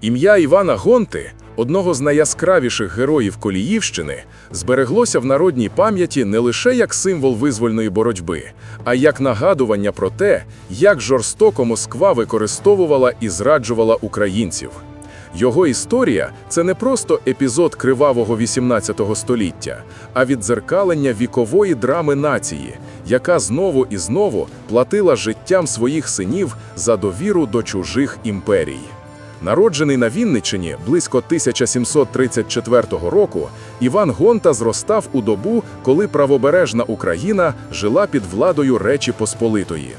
Ім'я Івана Гонти, одного з найяскравіших героїв Коліївщини, збереглося в народній пам'яті не лише як символ визвольної боротьби, а як нагадування про те, як жорстоко Москва використовувала і зраджувала українців. Його історія це не просто епізод кривавого 18 століття, а віддзеркалення вікової драми нації, яка знову і знову платила життям своїх синів за довіру до чужих імперій. Народжений на Вінниччині близько 1734 року, Іван Гонта зростав у добу, коли правобережна Україна жила під владою Речі Посполитої.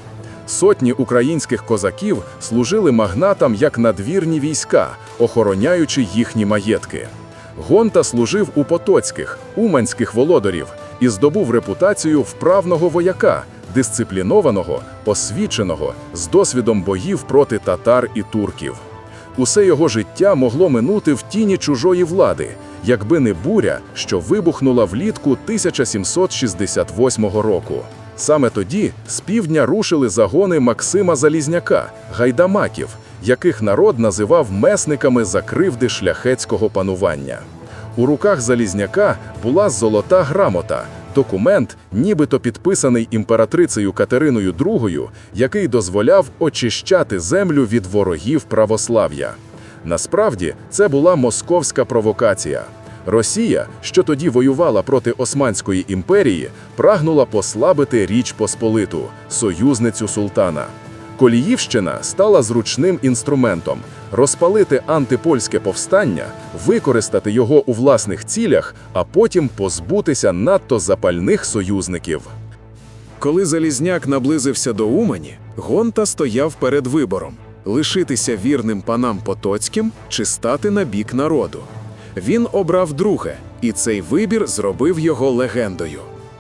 Сотні українських козаків служили магнатам як надвірні війська, охороняючи їхні маєтки. Гонта служив у потоцьких, уманських володарів і здобув репутацію вправного вояка, дисциплінованого, освіченого, з досвідом боїв проти татар і турків. Усе його життя могло минути в тіні чужої влади, якби не буря, що вибухнула влітку 1768 року. Саме тоді з півдня рушили загони Максима Залізняка, гайдамаків, яких народ називав месниками за кривди шляхетського панування. У руках Залізняка була золота грамота, документ, нібито підписаний імператрицею Катериною II, який дозволяв очищати землю від ворогів православ'я. Насправді, це була московська провокація. Росія, що тоді воювала проти Османської імперії, прагнула послабити Річ Посполиту, союзницю султана. Коліївщина стала зручним інструментом розпалити антипольське повстання, використати його у власних цілях, а потім позбутися надто запальних союзників. Коли Залізняк наблизився до Умані, Гонта стояв перед вибором лишитися вірним панам Потоцьким чи стати на бік народу. Він обрав друге, і цей вибір зробив його легендою.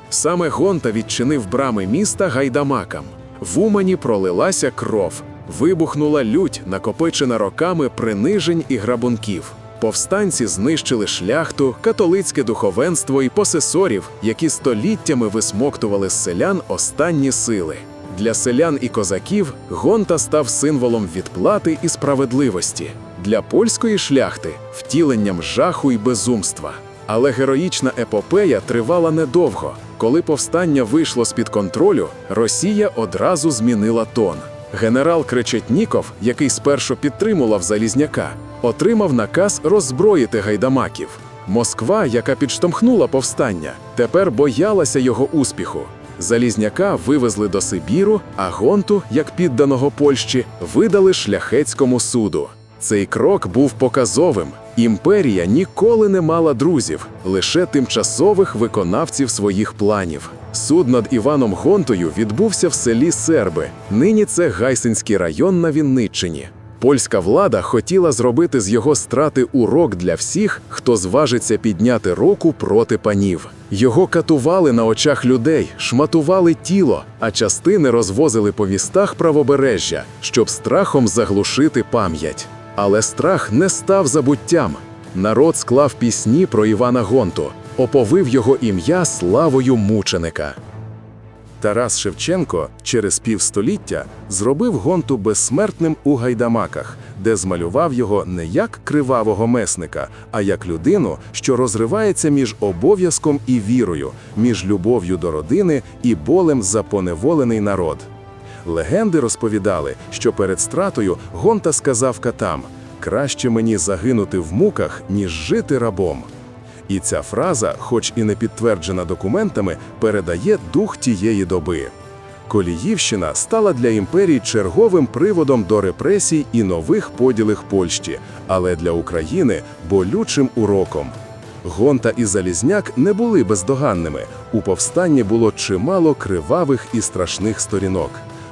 Саме Гонта відчинив брами міста гайдамакам. В Умані пролилася кров, вибухнула лють, накопичена роками принижень і грабунків. Повстанці знищили шляхту, католицьке духовенство і посесорів, які століттями висмоктували з селян останні сили. Для селян і козаків Гонта став символом відплати і справедливості. Для польської шляхти втіленням жаху і безумства. Але героїчна епопея тривала недовго. Коли повстання вийшло з-під контролю, Росія одразу змінила тон. Генерал Кречетніков, який спершу підтримував Залізняка, отримав наказ роззброїти гайдамаків. Москва, яка підштовхнула повстання, тепер боялася його успіху. Залізняка вивезли до Сибіру, а гонту, як підданого Польщі, видали шляхетському суду. Цей крок був показовим. Імперія ніколи не мала друзів, лише тимчасових виконавців своїх планів. Суд над Іваном Гонтою відбувся в селі Серби. Нині це Гайсинський район на Вінниччині. Польська влада хотіла зробити з його страти урок для всіх, хто зважиться підняти руку проти панів. Його катували на очах людей, шматували тіло, а частини розвозили по вістах правобережжя, щоб страхом заглушити пам'ять. Але страх не став забуттям. Народ склав пісні про Івана Гонту, оповив його ім'я славою мученика. Тарас Шевченко через півстоліття зробив гонту безсмертним у гайдамаках, де змалював його не як кривавого месника, а як людину, що розривається між обов'язком і вірою, між любов'ю до родини і болем за поневолений народ. Легенди розповідали, що перед стратою Гонта сказав катам: краще мені загинути в муках, ніж жити рабом. І ця фраза, хоч і не підтверджена документами, передає дух тієї доби. Коліївщина стала для імперії черговим приводом до репресій і нових поділих Польщі, але для України болючим уроком. Гонта і Залізняк не були бездоганними. У повстанні було чимало кривавих і страшних сторінок.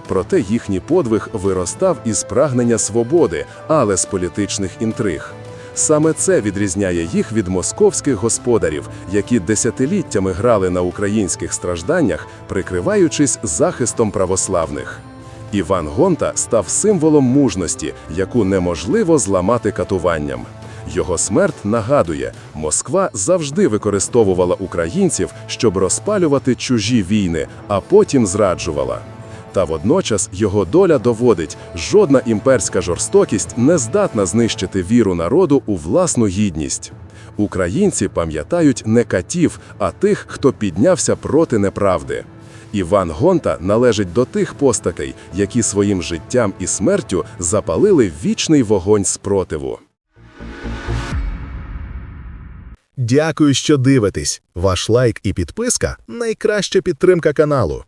Проте їхній подвиг виростав із прагнення свободи, але з політичних інтриг. Саме це відрізняє їх від московських господарів, які десятиліттями грали на українських стражданнях, прикриваючись захистом православних. Іван Гонта став символом мужності, яку неможливо зламати катуванням. Його смерть нагадує, Москва завжди використовувала українців, щоб розпалювати чужі війни, а потім зраджувала. Та водночас його доля доводить, жодна імперська жорстокість не здатна знищити віру народу у власну гідність. Українці пам'ятають не катів, а тих, хто піднявся проти неправди. Іван Гонта належить до тих постатей, які своїм життям і смертю запалили вічний вогонь спротиву. Дякую, що дивитесь. Ваш лайк і підписка найкраща підтримка каналу.